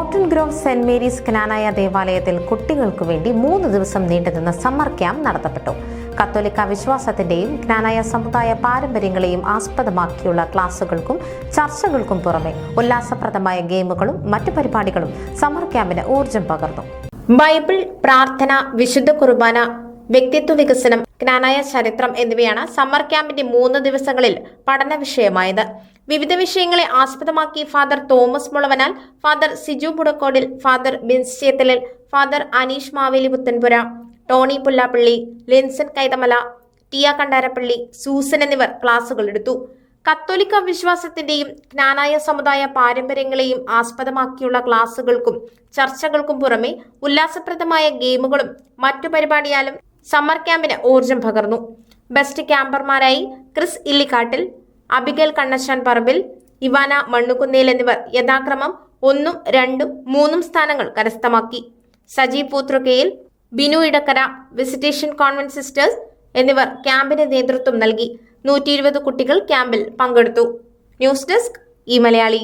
Mountain Grove Saint Mary's Knanaya ദേവാലയത്തിൽ കുട്ടികൾക്കു വേണ്ടി മൂന്ന് ദിവസം നീണ്ടുനിന്ന സമ്മർ ക്യാമ്പ് നടത്തപ്പെട്ടു. കത്തോലിക്ക വിശ്വാസത്തിന്റെയും ജ്ഞാനായ സമുദായ പാരമ്പര്യങ്ങളെയും ആസ്പദമാക്കിയുള്ള ക്ലാസുകൾക്കും ചർച്ചകൾക്കും പുറമെ ഉല്ലാസപ്രദമായ ഗെയിമുകളും മറ്റു പരിപാടികളും സമ്മർ ക്യാമ്പിന് ഊർജം പകർന്നു. ബൈബിൾ പ്രാർത്ഥന വിശുദ്ധ കുർബാന വ്യക്തിത്വ വികസനം ജ്ഞാനായ ചരിത്രം എന്നിവയാണ് സമ്മർ ക്യാമ്പിന്റെ മൂന്ന് ദിവസങ്ങളിൽ പഠന വിഷയമായത്. വിവിധ വിഷയങ്ങളെ ആസ്പദമാക്കി father Thomas Mulavanal father Siju Mudakkodil father Bins Chethalil father Aneesh Maveli Puthenpura Tony Pullappally Linson Kaithamala Tia Kandarappally Susan എന്നിവർ ക്ലാസുകൾ എടുത്തു. കത്തോലിക്ക വിശ്വാസത്തിന്റെയും ജ്ഞാനായ സമുദായ പാരമ്പര്യങ്ങളെയും ആസ്പദമാക്കിയുള്ള ക്ലാസുകൾക്കും ചർച്ചകൾക്കും പുറമെ ഉല്ലാസപ്രദമായ ഗെയിമുകളും മറ്റു പരിപാടിയാലും സമ്മർ ക്യാമ്പിന് ഊർജം പകർന്നു. Best ക്യാമ്പർമാരായി Chris Illikkattil Abigail Kannasan Parambil Ivana Mannukunnel എന്നിവർ യഥാക്രമം ഒന്നും രണ്ടും മൂന്നും സ്ഥാനങ്ങൾ കരസ്ഥമാക്കി. Sajeev Poothrukkayil Binu Edakkara Visitation convent sisters എന്നിവർ ക്യാമ്പിന് നേതൃത്വം നൽകി. നൂറ്റി കുട്ടികൾ ക്യാമ്പിൽ പങ്കെടുത്തു. ന്യൂസ് ഡെസ്ക് ഈ മലയാളി.